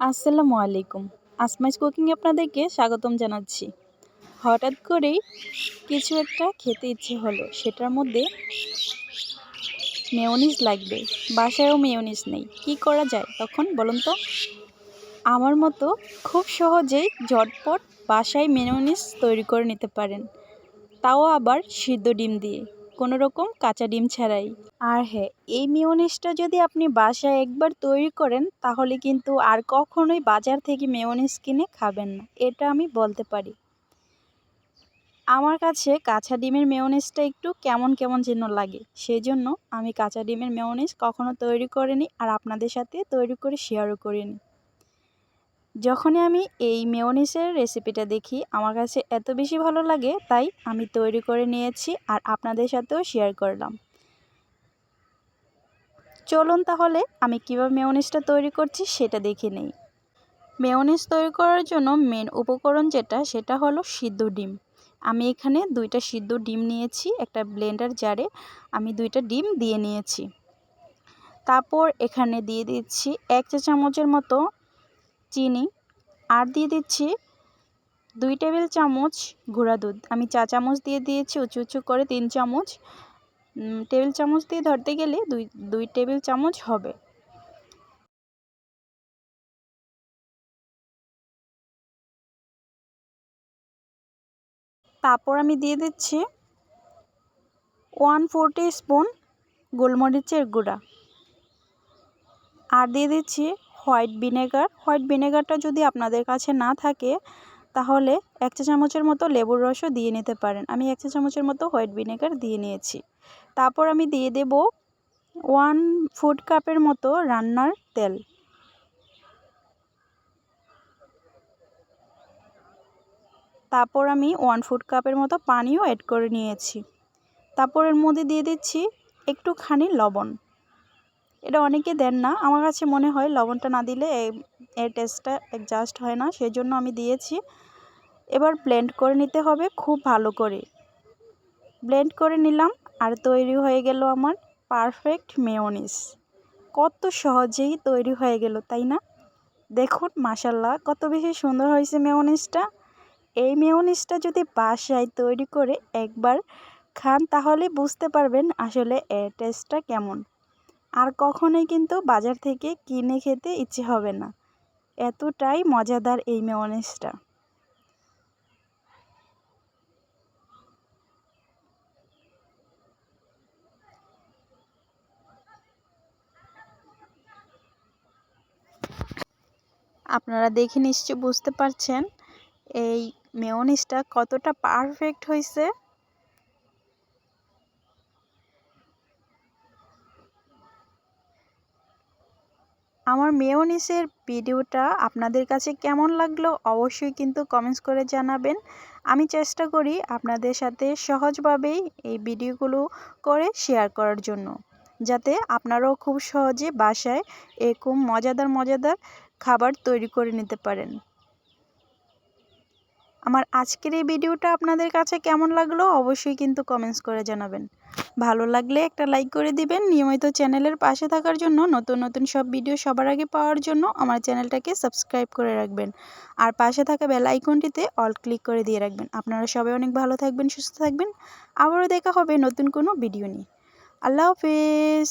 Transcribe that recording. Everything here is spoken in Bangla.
আসসালামু আলাইকুম। আসমাইজ কুকিংয়ে আপনাদেরকে স্বাগতম জানাচ্ছি। হঠাৎ করেই কিছু একটা খেতে ইচ্ছে হলো। সেটার মধ্যে মেয়নিজ লাগবে। বাসায়ও মেয়নিজ নেই। কি করা যায় তখন বলুন তো? আমার মতো খুব সহজেই ঝটপট বাসায় মেয়নিজ তৈরি করে নিতে পারেন। তাও আবার সিদ্ধ ডিম দিয়ে। কোনো রকম কাঁচা ডিম ছাড়াই। আর হ্যাঁ এই মেয়োনিজটা যদি আপনি বাসায় একবার তৈরি করেন, তাহলে কিন্তু আর কখনোই বাজার থেকে মেয়োনিজ কিনে খাবেন না, এটা আমি বলতে পারি। আমার কাছে কাঁচা ডিমের মেয়োনিজটা একটু কেমন কেমন যেন লাগে সেই জন্য আমি কাঁচা ডিমের মেয়োনিজ কখনো তৈরি করিনি আর আপনাদের সাথে তৈরি করে শেয়ারও করিনি। যখনই আমি এই মেয়োনিজের রেসিপিটা দেখি, আমার কাছে এত বেশি ভালো লাগে, তাই আমি তৈরি করে নিয়েছি আর আপনাদের সাথেও শেয়ার করলাম। চলুন তাহলে আমি কীভাবে মেয়োনিজটা তৈরি করছি সেটা দেখে নেই। মেয়োনিজ তৈরি করার জন্য মেন উপকরণ যেটা, সেটা হলো সিদ্ধ ডিম। আমি এখানে দুইটা সিদ্ধ ডিম নিয়েছি, একটা ব্লেন্ডার জারে আমি দুইটা ডিম দিয়ে নিয়েছি। তারপর এখানে দিয়ে দিচ্ছি এক চা চামচের মতো চিনি। আর দিয়ে দিচ্ছি দুই টেবিল চামচ গুঁড়া দুধ। আমি চা চামচ দিয়ে দিয়েছি, উঁচু উঁচু করে তিন চামচ। টেবিল চামচ দিয়ে ধরতে গেলে দুই দুই টেবিল চামচ হবে। তারপর আমি দিয়ে দিচ্ছি ওয়ান ফোর স্পুন গোলমরিচের গুঁড়া। আর দিয়ে দিচ্ছি হোয়াইট ভিনেগার। হোয়াইট ভিনেগারটা যদি আপনাদের কাছে না থাকে, তাহলে এক চা চামচের মতো লেবুর রসও দিয়ে নিতে পারেন। আমি এক চা চামচের মতো হোয়াইট ভিনেগার দিয়ে নিয়েছি। তারপর আমি দিয়ে দেব ওয়ান ফুড কাপের মতো রান্নার তেল। তারপর আমি ওয়ান ফুড কাপের মতো পানিও অ্যাড করে নিয়েছি। তারপর এর মধ্যে দিয়ে দিচ্ছি একটুখানি লবণ। এটা অনেকে দেন না। আমার কাছে মনে হয় লবণটা না দিলে এর টেস্টটা অ্যাডজাস্ট হয় না। সেই জন্য আমি দিয়েছি। এবার ব্লেন্ড করে নিতে হবে খুব ভালো করে। ব্লেন্ড করে নিলাম আর তৈরি হয়ে গেল আমার পারফেক্ট মেয়নিস কত সহজেই তৈরি হয়ে গেল, তাই না? দেখুন মাসাল্লাহ কত বেশি সুন্দর হয়েছে মেয়নিসটা এই মেয়নিসটা যদি বাসায় তৈরি করে একবার খান, তাহলে বুঝতে পারবেন আসলে এর টেস্টটা কেমন। আর কখনোই কিন্তু বাজার থেকে কিনে খেতে ইচ্ছে হবে না। এতটাই মজাদার এই মেয়নিসটা আপনারা দেখে নিশ্চয় বুঝতে পারছেন এই মেয়নিজটা কতটা পারফেক্ট হয়েছে। আমার মেয়নিসের ভিডিওটা আপনাদের কাছে কেমন লাগল অবশ্যই কিন্তু কমেন্টস করে জানাবেন। আমি চেষ্টা করি আপনাদের সাথে সহজভাবেই এই ভিডিওগুলো করে শেয়ার করার জন্য, যাতে আপনারাও খুব সহজে বাসায় এরকম মজাদার মজাদার খাবার তৈরি করে নিতে পারেন। আমার আজকের এই ভিডিওটা আপনাদের কাছে কেমন লাগল অবশ্যই কিন্তু কমেন্টস করে জানাবেন। ভালো লাগলে একটা লাইক করে দিবেন, নিয়মিত চ্যানেলের পাশে থাকার জন্য, নতুন নতুন সব ভিডিও সবার আগে পাওয়ার জন্য আমার চ্যানেলটাকে সাবস্ক্রাইব করে রাখবেন। আর পাশে থাকা বেল আইকনটিতে অল ক্লিক করে দিয়ে রাখবেন। আপনারা সবাই অনেক ভালো থাকবেন, সুস্থ থাকবেন। আবারও দেখা হবে নতুন কোনো ভিডিও নিয়ে। আল্লাহ হাফেজ।